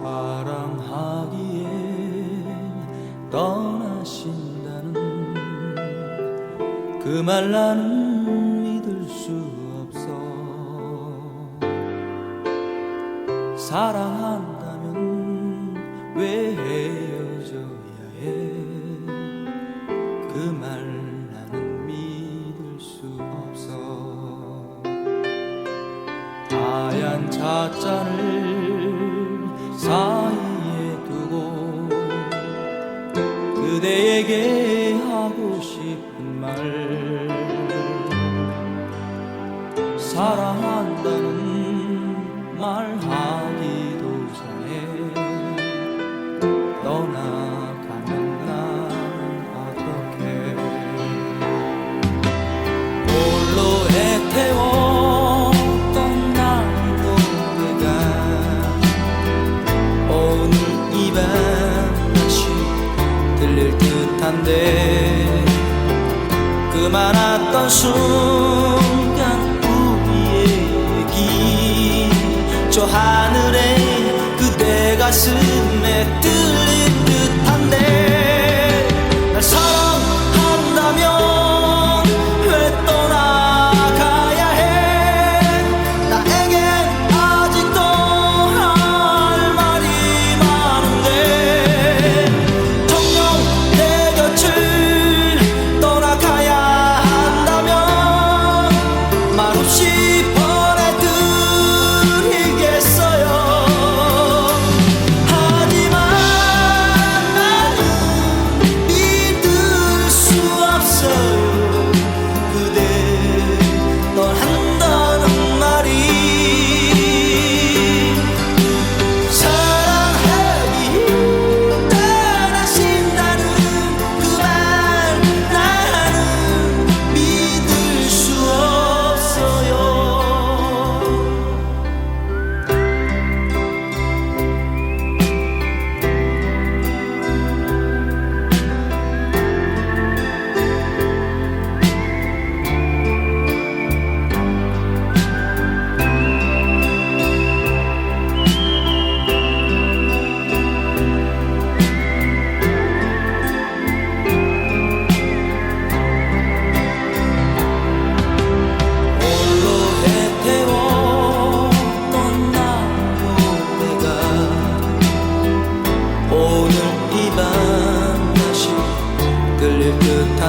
사랑하기에 떠나신다는 그 말 나는 믿을 수 없어. 사랑한다면 왜 헤어져야 해? 그 말 나는 믿을 수 없어. 하얀 찻잔을 그대에게 하고 싶은 말. 사랑한다는 말 듯한데 그 많았던 순간 우리의 얘기 저 하늘에 그대 가슴에 들린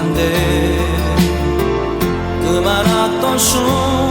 한데 그 많았던 순간